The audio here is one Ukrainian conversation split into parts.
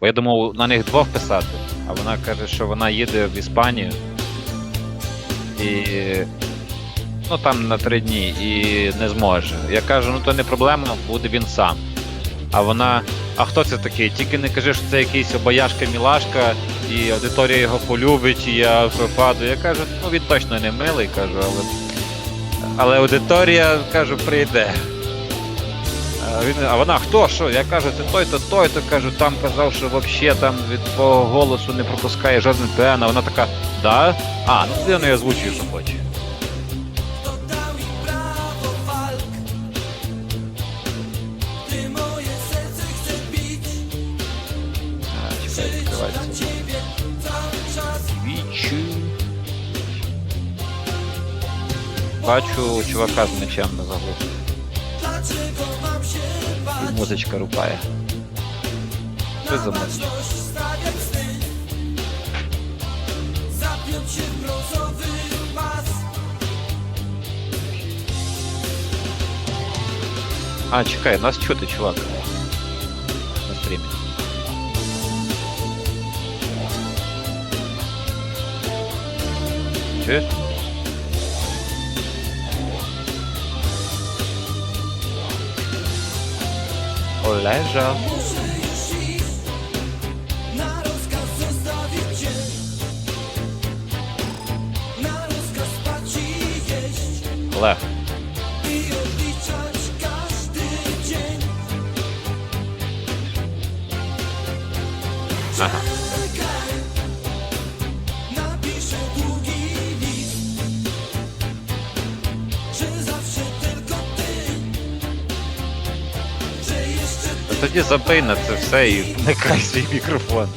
Бо я думав на них двох писати, а вона каже, що вона їде в Іспанію. І. Ну там на три дні і не зможе. Я кажу, ну то не проблема, буде він сам. А вона. А хто це такий? Тільки не кажи, що це якийсь обаяшка мілашка, і аудиторія його полюбить, і я пропаду. Я кажу, ну він точно не милий, кажу, але. Але аудиторія, кажу, прийде. А, він, а вона хто? Що? Я кажу, це той-то, той-то кажу, там казав, що взагалі там від твого голосу не пропускає жоден ТН, а вона така, да? А, ну тоді я озвучую, що хоче. Бачу чувака з мечем на заглушку. І музичка рубає. Що за музика? А, чекай, нас чути, чувак. На стрімі. Чуєш? Олежа. Олег. Тоді забий на це все і вмикай свій мікрофон.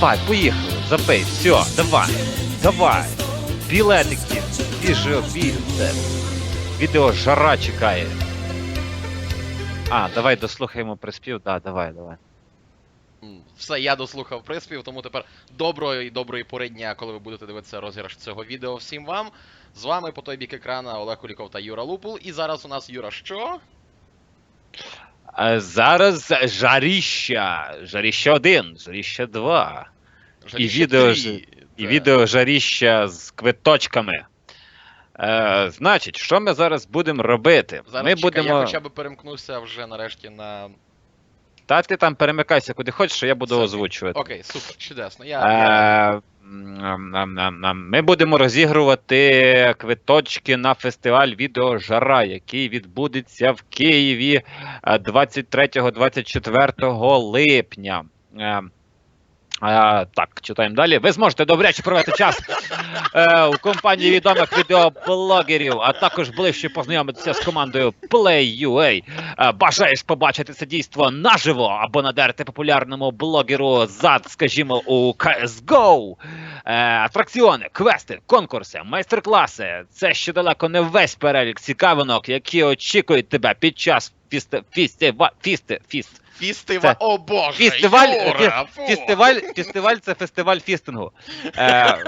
Давай, поїхали, забий, все, давай, давай. Білетики, біжи, бігте. Відео жара чекає. А, давай дослухаємо приспів, да, давай, давай. Все, я дослухав приспів, тому тепер доброго і доброї пори дня, коли ви будете дивитися розіграш цього відео всім вам. З вами по той бік екрана Олег Куліков та Юра Лупул. І зараз у нас Юра що? А зараз жаріща. Жаріща 1, жаріща 2. Жаліще відео три. І відео жаріща з квиточками. Е, значить, що ми зараз будемо робити? Зараз ми чекай, будемо. я хоча б перемкнувся вже нарешті на. Та ти там перемикайся куди хочеш, я буду Все. озвучувати. Окей, супер, чудесно. Я, я... Е, ам. Ми будемо розігрувати квиточки на фестиваль відео Жара, який відбудеться в Києві е, 23-24 липня. Е, так, читаємо далі. Ви зможете добряче провести час е, у компанії відомих відеоблогерів, а також ближче познайомитися з командою Play.ua. Е, Бажаєш побачити це дійство наживо або надерти популярному блогеру зад, скажімо, у CSGO. Е, атракціони, квести, конкурси, майстер-класи. Це ще далеко не весь перелік цікавинок, які очікують тебе під час фісти, фістива, фісти, фіст. Фістива, Це- о боже! Фестиваль, Юра, фу! Фестиваль, фестиваль це фестиваль фістингу. Е,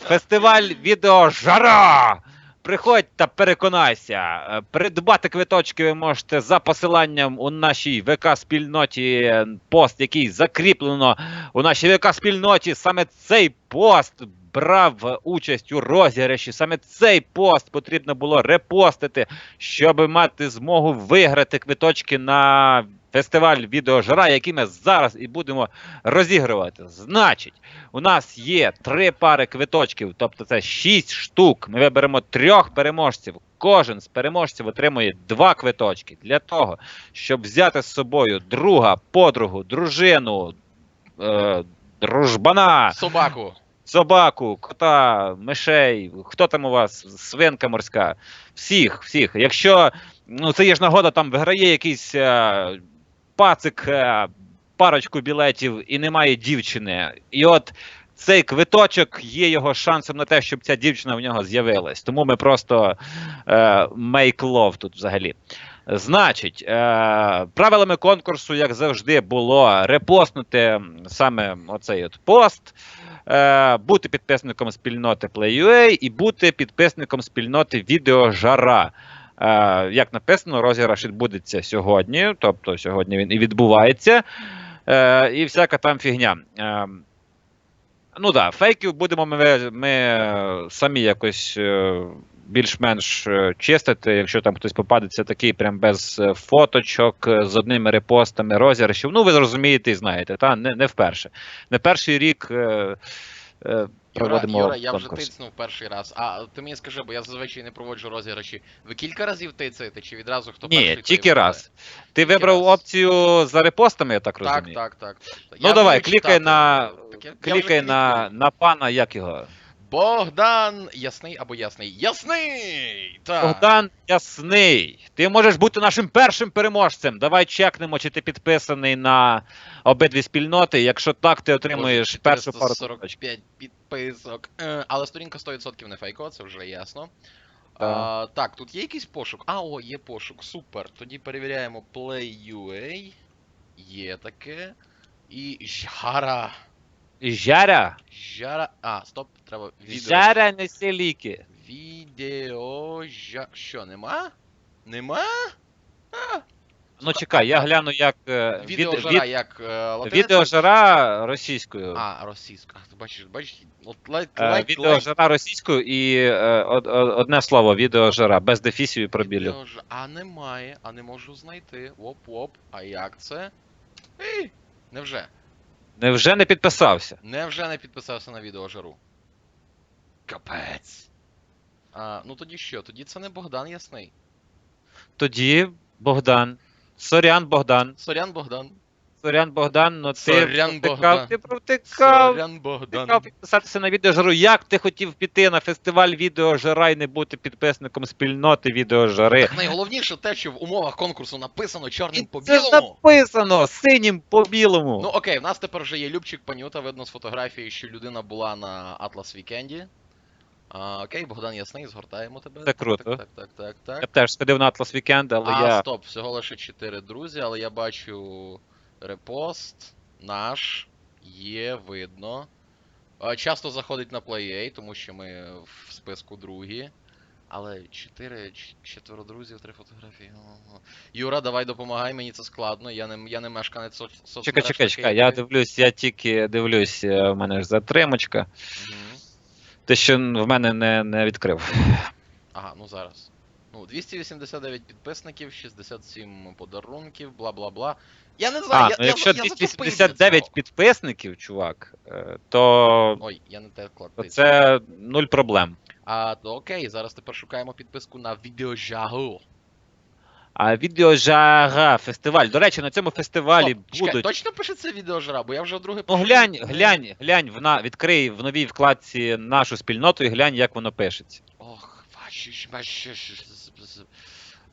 фестиваль відеожара. Приходь та переконайся. Е, Придбати квиточки ви можете за посиланням у нашій ВК-спільноті пост, який закріплено у нашій ВК-спільноті. Саме цей пост брав участь у розіграші. Саме цей пост потрібно було репостити, щоб мати змогу виграти квиточки на фестиваль відеожара, який ми зараз і будемо розігрувати. Значить, у нас є три пари квиточків, тобто це шість штук. Ми виберемо трьох переможців. Кожен з переможців отримує два квиточки для того, щоб взяти з собою друга, подругу, дружину, е, дружбана, Собаку. собаку, кота, мишей, хто там у вас, свинка морська, всіх, всіх. Якщо ну, це є ж нагода, там виграє якийсь е, пацик е, парочку білетів і немає дівчини. І от цей квиточок є його шансом на те, щоб ця дівчина в нього з'явилась. Тому ми просто е, make love тут взагалі. Значить, е, правилами конкурсу, як завжди, було репостнути саме оцей от пост. е, бути підписником спільноти Play.ua і бути підписником спільноти Відеожара. Е, як написано, розіграш відбудеться сьогодні, тобто сьогодні він і відбувається. Е, і всяка там фігня. Е, ну так, да, фейків будемо ми, ми самі якось більш-менш чистити, якщо там хтось попадеться такий прям без фоточок, з одними репостами, розіграшів. Ну, ви зрозумієте і знаєте, та? Не, не вперше. Не перший рік Юра, проводимо Юра, я вже конкурс. тицнув перший раз. А ти мені скажи, бо я зазвичай не проводжу розіграші. Ви кілька разів тицаєте, чи відразу хто перший Ні, тільки раз. Ти Тільки вибрав раз. опцію за репостами, я так розумію. так, так. так. Ну Я давай, клікай читати. на, Так я- я на, на пана, як його? Богдан Ясний або Ясний. Ясний! Так. Богдан Ясний. Ти можеш бути нашим першим переможцем. Давай чекнемо, чи ти підписаний на обидві спільноти. Якщо так, ти отримуєш першу пару 45 підписок. Е, Але сторінка 100% не фейкова, це вже ясно. Так. А, так, тут є якийсь пошук. А, о, є пошук. Супер. Тоді перевіряємо Play.ua. Є таке. І Жара. Жаря. Жара. А, стоп, треба відео. Жаря несе ліки. Відео. Жа... Що, нема? Нема? Ну чекай, я гляну, як е, від, Відео жара від, як е, латиниця? відеожара російською. А, російська. Ти бачиш, бачиш, от лайк, Е, лайк, Відеожара російською і е, од- од- одне слово відеожара, без дефісів і пробілів. Відеож- А немає, а не можу знайти. Оп-оп. А як це? Ей! Невже? Невже не підписався? Невже не підписався на відеожару? Капець. А, ну тоді що? Тоді це не Богдан Ясний. Тоді Богдан. Сорян Богдан. Сорян Богдан. Сорян Богдан, ну ти Сорян провтикав, Богдан. ти провтикав. Сорян Богдан. Хотів підписатися на відеожару. Як ти хотів піти на фестиваль відеожара і не бути підписником спільноти відеожари? Так найголовніше те, що в умовах конкурсу написано чорним по Це ж білому. написано синім по білому. Ну окей, в нас тепер вже є Любчик Панюта, видно з фотографії, що людина була на Атлас Вікенді. А, окей, Богдан Ясний, згортаємо тебе. Це круто. Так, так, так, так, так. я б теж сходив на Атлас Вікенд, але а, я. стоп, всього лише 4 друзі, але я бачу репост наш є, видно. Часто заходить на PlayA, тому що ми в списку другі. Але 4, 4 друзів, 3 фотографії. Юра, давай допомагай, мені це складно. Я не, я не мешканець соц, соцмереж. Чекай, чекай, чекай. Я дивлюсь, я тільки дивлюсь, е, в мене ж затримочка. Мгм. Ти ще в мене не, не відкрив. Ага, ну зараз. Ну, 289 підписників, 67 подарунків, бла бла бла. Я не знаю, А, я, ну я, якщо я затупив для 289 цього. підписників, чувак, е, то, Ой, я не те клад. то це нуль проблем. А, то окей, зараз тепер шукаємо підписку на відеожагу. А відеожара фестиваль. До речі, на цьому фестивалі Стоп, чекай, будуть. точно пишеться відеожара, бо я вже вдруге Ну пишу, глянь, глянь, глянь, в на... відкрий в новій вкладці нашу спільноту і глянь, як воно пишеться.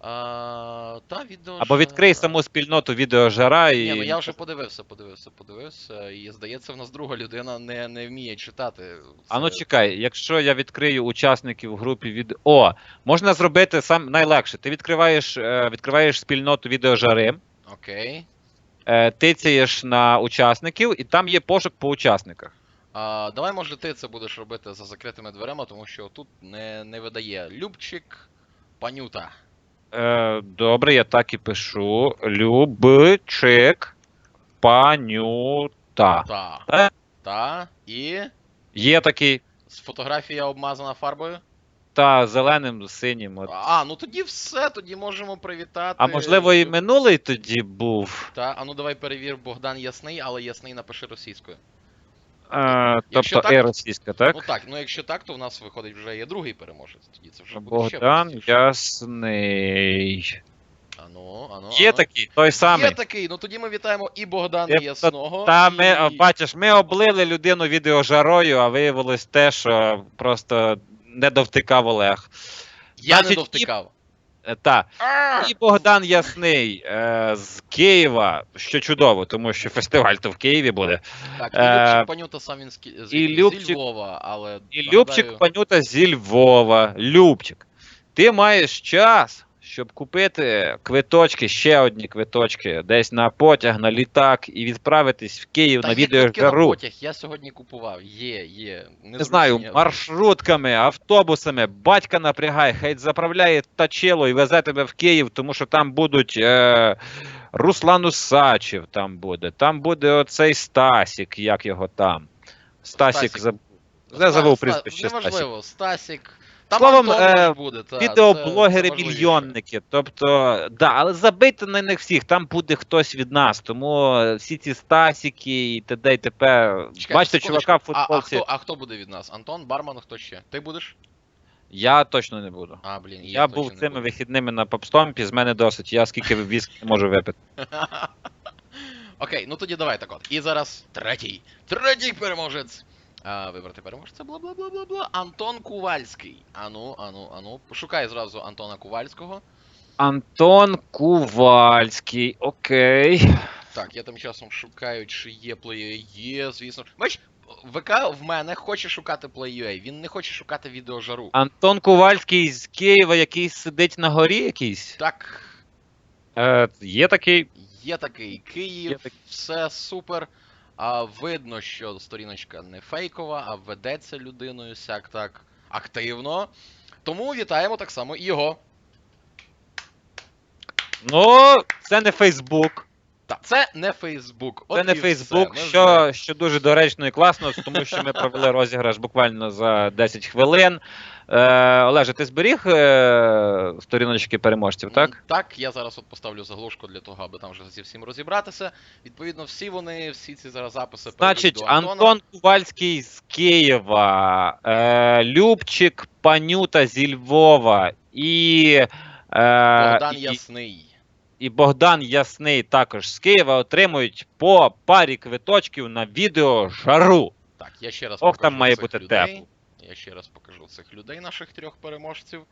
А, та відеожара. Або відкрий саму спільноту відеожара і. Ні, ну я вже подивився, подивився, подивився, і здається, в нас друга людина не, не вміє читати. А ну чекай, якщо я відкрию учасників в групі від. О, можна зробити сам найлегше. Ти відкриваєш, е, відкриваєш спільноту відеожари, Окей. е, тицяєш на учасників, і там є пошук по учасниках. А, давай, може, ти це будеш робити за закритими дверима, тому що тут не, не видає Любчик Панюта. Е, добре, я так і пишу. Любчик панюта. Та. Та. Та. І. Є такий. з- Фотографія обмазана фарбою. Та зеленим, синім. От. А, ну тоді все, тоді можемо привітати. А можливо, і минулий тоді був. Та, а ну давай перевір Богдан Ясний, але Ясний напиши російською. Е, Якщо тобто так- і російська, так? Ну так, ну якщо так, то в нас виходить вже є другий переможець. Тоді це вже буде ще Богдан простіше. Ясний. Ану, ану, Є ану. такий, той самий. Є такий, ну тоді ми вітаємо і Богдана Є, Ясного. Та і... ми, а, бачиш, ми облили людину відеожарою, а виявилось те, що просто не довтикав Олег. Я не Значить, довтикав. Е, Та. І Богдан Ясний е, з Києва, що чудово, тому що фестиваль то в Києві буде. Так, і Е, Любчик Панюта сам він з, Ки- з, і зі Любчик- Львова, але І нагадаю- Любчик Панюта зі Львова. Любчик. Ти маєш час щоб купити квиточки, ще одні квиточки, десь на потяг, на літак і відправитись в Київ Та на є відео квитки на жару. потяг, я сьогодні купував. Є, є. Не знаю, маршрутками, автобусами, батька напрягає, хай заправляє тачело і везе тебе в Київ, тому що там будуть е, Руслан Усачев там буде, там буде оцей Стасік, як його там. Стасік, Стасік. заб... Ста- Я забув прізвище Стасік. Неважливо, Стасік. Там Словом, е, буде. Та, це Відеоблогери-мільйонники. Тобто, да, але забити на них всіх, там буде хтось від нас. Тому всі ці Стасіки і т.д. і т.п. Чекай, Бачите, секундочку. чувака в А, а, футболці. хто, а хто буде від нас? Антон, Барман, хто ще? Ти будеш? Я точно не буду. А, блін, Я, я, був точно не цими буду. вихідними на попстомпі, з мене досить. Я скільки віскі не можу випити. Окей, ну тоді давай так от. І зараз третій. Третій переможець. А, вибрати переможця, бла бла бла бла бла. Антон Кувальський. Ану, ану, ану. Пошукай зразу Антона Кувальського. Антон Кувальський, окей. Так, я тим часом шукаю, чи є плеє. Є, звісно. Бач, ВК в мене хоче шукати плей.ua, він не хоче шукати відеожару. Антон Кувальський з Києва, який сидить на горі якийсь. Так, Е, є такий. є такий Київ, Є такий. все супер. А видно, що сторіночка не фейкова, а ведеться людиною сяк так активно. Тому вітаємо так само і його. Ну, це не Фейсбук. Так, це не Фейсбук. Це не Фейсбук, що, що дуже доречно і класно, тому що ми провели розіграш буквально за 10 хвилин. Е, Олеже, ти зберіг е, сторіночки переможців, так? Так, я зараз от поставлю заглушку для того, аби там вже зі всім розібратися. Відповідно, всі вони, всі ці зараз записи Значить, до Антона. Антон Кувальський з Києва, е, Любчик Панюта зі Львова і, е, Богдан і, Ясний. І Богдан Ясний також з Києва отримують по парі квиточків на відео жару. Так, я ще раз Ох, покажу там має цих бути людей. тепло. Я ще раз покажу цих людей, наших трьох переможців.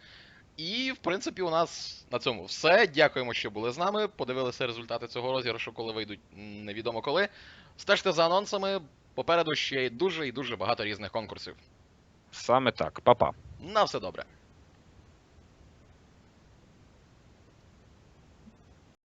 І, в принципі, у нас на цьому все. Дякуємо, що були з нами. Подивилися результати цього розіграшу, коли вийдуть невідомо коли. Стежте за анонсами. Попереду ще й дуже і дуже багато різних конкурсів. Саме так, па-па. На все добре.